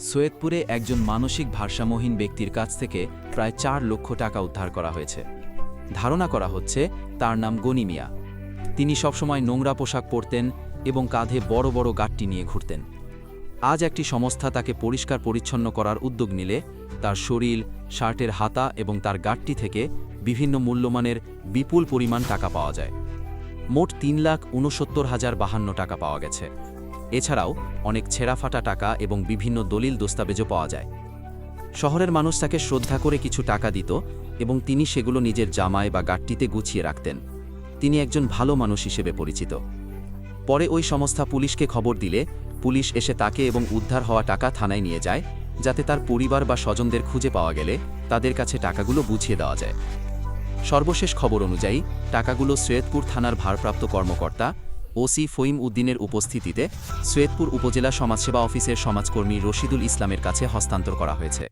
সৈয়দপুরে একজন মানসিক ভারসাম্যহীন ব্যক্তির কাছ থেকে প্রায় চার লক্ষ টাকা উদ্ধার করা হয়েছে। ধারণা করা হচ্ছে তার নাম গনি মিয়া। তিনি সবসময় নোংরা পোশাক পরতেন এবং কাঁধে বড় বড় গাঁটটি নিয়ে ঘুরতেন। আজ একটি সংস্থা তাকে পরিষ্কার পরিচ্ছন্ন করার উদ্যোগ নিলে তার শরীর, শার্টের হাতা এবং তার গাঠটি থেকে বিভিন্ন মূল্যমানের বিপুল পরিমাণ টাকা পাওয়া যায়। মোট তিন লাখ উনসত্তর হাজার বাহান্ন টাকা পাওয়া গেছে। এছাড়াও অনেক ছেঁড়াফাটা টাকা এবং বিভিন্ন দলিল দস্তাবেজও পাওয়া যায়। শহরের মানুষ তাকে শ্রদ্ধা করে কিছু টাকা দিত এবং তিনি সেগুলো নিজের জামায় বা গাট্টিতে গুছিয়ে রাখতেন। তিনি একজন ভালো মানুষ হিসেবে পরিচিত। পরে ওই সংস্থা পুলিশকে খবর দিলে পুলিশ এসে তাকে এবং উদ্ধার হওয়া টাকা থানায় নিয়ে যায়, যাতে তার পরিবার বা স্বজনদের খুঁজে পাওয়া গেলে তাদের কাছে টাকাগুলো বুঝিয়ে দেওয়া যায়। সর্বশেষ খবর অনুযায়ী, টাকাগুলো সৈয়দপুর থানার ভারপ্রাপ্ত কর্মকর্তা ওসি ফইম উদ্দিনের উপস্থিতিতে সৈয়দপুর উপজেলা সমাজসেবা অফিসের সমাজকর্মী রশিদুল ইসলামের কাছে হস্তান্তর করা হয়েছে।